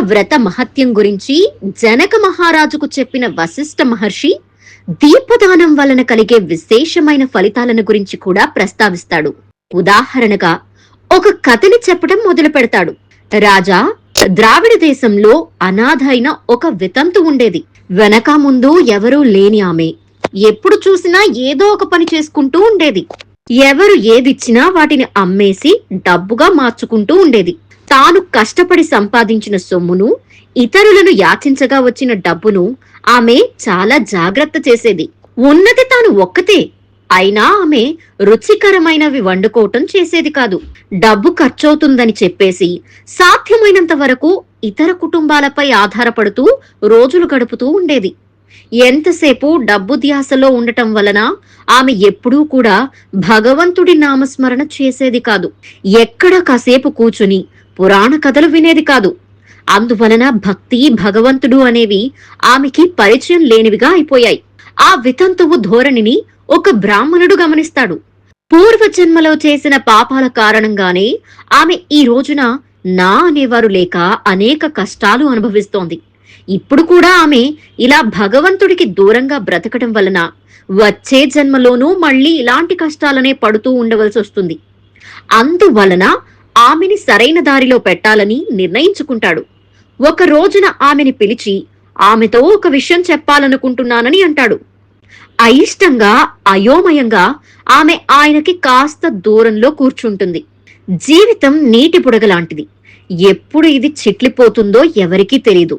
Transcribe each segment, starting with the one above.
వ్రత మహత్యం గురించి జనక మహారాజుకు చెప్పిన వశిష్ఠ మహర్షి దీపదానం వలన కలిగే విశేషమైన ఫలితాలను గురించి కూడా ప్రస్తావిస్తాడు. ఉదాహరణగా ఒక కథని చెప్పడం మొదలు పెడతాడు. రాజా ద్రావిడ దేశంలో అనాథ అయిన ఒక వితంతు ఉండేది. వెనక ముందు ఎవరూ లేని ఆమె. ఎప్పుడు చూసినా ఏదో ఒక పని చేసుకుంటూ ఉండేది. ఎవరు ఏదిచ్చినా వాటిని అమ్మేసి డబ్బుగా మార్చుకుంటూ ఉండేది. తాను కష్టపడి సంపాదించిన సొమ్మును ఇతరులను యాచించగా వచ్చిన డబ్బును ఆమె చాలా జాగ్రత్త చేసేది. ఉన్నది తాను ఒక్కతే అయినా ఆమె రుచికరమైనవి వండుకోవటం చేసేది కాదు. డబ్బు ఖర్చవుతుందని చెప్పేసి సాధ్యమైనంత వరకు ఇతర కుటుంబాలపై ఆధారపడుతూ రోజులు గడుపుతూ ఉండేది. ఎంతసేపు డబ్బు ధ్యాసలో ఉండటం వలన ఆమె ఎప్పుడూ కూడా భగవంతుడి నామస్మరణ చేసేది కాదు. ఎక్కడ కాసేపు కూచుని పురాణ కథలు వినేది కాదు. అందువలన భక్తి భగవంతుడు అనేవి ఆమెకి పరిచయం లేనివిగా అయిపోయాయి. ఆ వితంతువు ధోరణిని ఒక బ్రాహ్మణుడు గమనిస్తాడు. పూర్వజన్మలో చేసిన పాపాల కారణంగానే ఆమె ఈ రోజున నా అనేవారు లేక అనేక కష్టాలు అనుభవిస్తోంది. ఇప్పుడు కూడా ఆమె ఇలా భగవంతుడికి దూరంగా బ్రతకడం వలన వచ్చే జన్మలోనూ మళ్ళీ ఇలాంటి కష్టాలనే పడుతూ ఉండవలసి వస్తుంది. అందువలన ఆమెని సరైన దారిలో పెట్టాలని నిర్ణయించుకుంటాడు. ఒక రోజున ఆమెని పిలిచి ఆమెతో ఒక విషయం చెప్పాలనుకుంటున్నానని అంటాడు. అయిష్టంగా అయోమయంగా ఆమె ఆయనకి కాస్త దూరంలో కూర్చుంటుంది. జీవితం నీటి బుడగలాంటిది ఎప్పుడు ఇది చిట్లిపోతుందో ఎవరికీ తెలియదు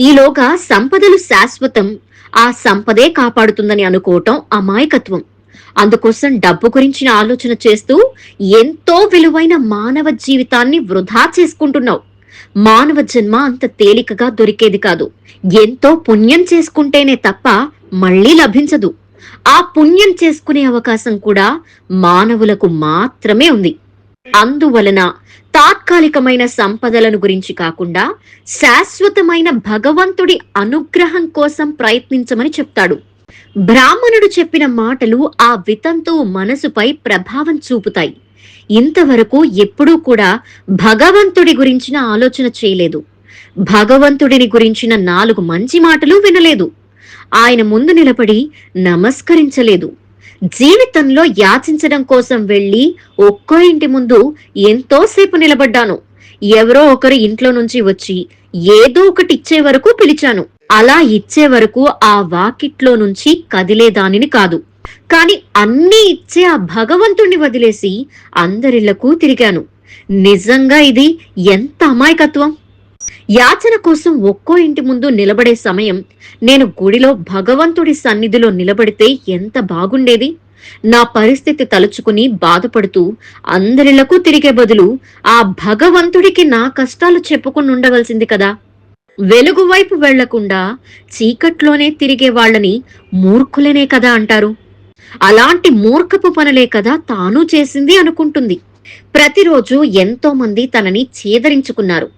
ఈలోగా సంపదలు శాశ్వతం. ఆ సంపదే కాపాడుతుందని అనుకోవటం అమాయకత్వం. అందుకోసం డబ్బు గురించిన ఆలోచన చేస్తూ ఎంతో విలువైన మానవ జీవితాన్ని వృధా చేసుకుంటున్నావు. మానవ జన్మ అంత తేలికగా దొరికేది కాదు. ఎంతో పుణ్యం చేసుకుంటేనే తప్ప మళ్ళీ లభించదు. ఆ పుణ్యం చేసుకునే అవకాశం కూడా మానవులకు మాత్రమే ఉంది. అందువలన తాత్కాలికమైన సంపదలను గురించి కాకుండా శాశ్వతమైన భగవంతుడి అనుగ్రహం కోసం ప్రయత్నించమని చెప్తాడు. బ్రాహ్మణుడు చెప్పిన మాటలు ఆ వితంతువు మనసుపై ప్రభావం చూపుతాయి. ఇంతవరకు ఎప్పుడూ కూడా భగవంతుడి గురించిన ఆలోచన చేయలేదు. భగవంతుడిని గురించిన నాలుగు మంచి మాటలు వినలేదు. ఆయన ముందు నిలబడి నమస్కరించలేదు. జీవితంలో యాచించడం కోసం వెళ్ళి ఒక్కో ఇంటి ముందు ఎంతోసేపు నిలబడ్డాను. ఎవరో ఒకరు ఇంట్లో నుంచి వచ్చి ఏదో ఒకటి ఇచ్చే వరకు పిలిచాను. అలా ఇచ్చే వరకు ఆ వాకిట్లో నుంచి కదిలేదానిని కాదు. కాని అన్నీ ఇచ్చే ఆ భగవంతుణ్ణి వదిలేసి అందరిళ్ళకు తిరిగాను. నిజంగా ఇది ఎంత అమాయకత్వం? యాచన కోసం ఒక్కో ఇంటి ముందు నిలబడే సమయం నేను గుడిలో భగవంతుడి సన్నిధిలో నిలబడితే ఎంత బాగుండేది? నా పరిస్థితి తలుచుకుని బాధపడుతూ అందరిలకు తిరిగే బదులు ఆ భగవంతుడికి నా కష్టాలు చెప్పుకుని ఉండవలసింది కదా. వెలుగు వైపు వెళ్ళకుండా చీకట్లోనే తిరిగే వాళ్ళని మూర్ఖులనే కదా అంటారు. అలాంటి మూర్ఖపు పనులే కదా తాను చేసింది అనుకుంటుంది. ప్రతిరోజు ఎంతో మంది తనని చేదరించుకున్నారు.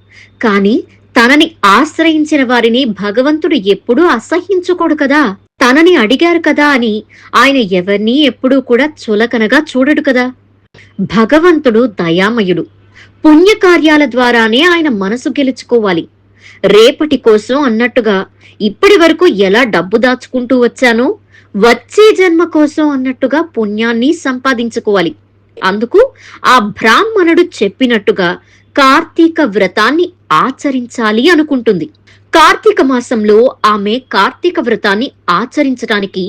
కాని తనని ఆశ్రయించిన వారిని భగవంతుడు ఎప్పుడూ అసహించుకోడు కదా. తనని అడిగారు కదా అని ఆయన ఎవరినీ ఎప్పుడూ కూడా చులకనగా చూడడు కదా. భగవంతుడు దయామయుడు. పుణ్యకార్యాల ద్వారానే ఆయన మనసు గెలుచుకోవాలి. రేపటి కోసం అన్నట్టుగా ఇప్పటి వరకు ఎలా డబ్బు దాచుకుంటూ వచ్చానో వచ్చే జన్మ కోసం అన్నట్టుగా పుణ్యాన్ని సంపాదించుకోవాలి. అందుకు ఆ బ్రాహ్మణుడు చెప్పినట్టుగా కార్తీక వ్రతాన్ని ఆచరించాలి అనుకుంటుంది. కార్తీక మాసంలో ఆమె కార్తీక వ్రతాన్ని ఆచరించడానికి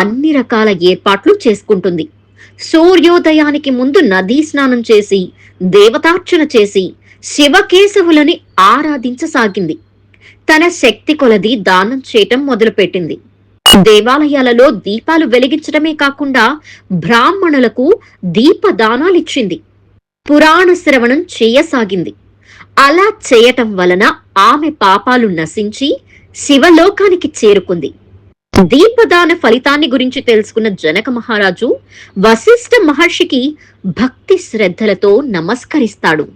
అన్ని రకాల ఏర్పాట్లు చేసుకుంటుంది. సూర్యోదయానికి ముందు నదీ స్నానం చేసి దేవతార్చన చేసి శివకేశవులని ఆరాధించసాగింది. తన శక్తి కొలది దానం చేయటం మొదలుపెట్టింది. దేవాలయాలలో దీపాలు వెలిగించడమే కాకుండా బ్రాహ్మణులకు దీపదానాలిచ్చింది. పురాణ శ్రవణం చేయసాగింది. అలా చేయటం వలన ఆమె పాపాలు నశించి శివలోకానికి చేరుకుంది. దీపదాన ఫలితాన్ని గురించి తెలుసుకున్న జనక మహారాజు వశిష్ఠ మహర్షికి భక్తి శ్రద్ధలతో నమస్కరిస్తాడు.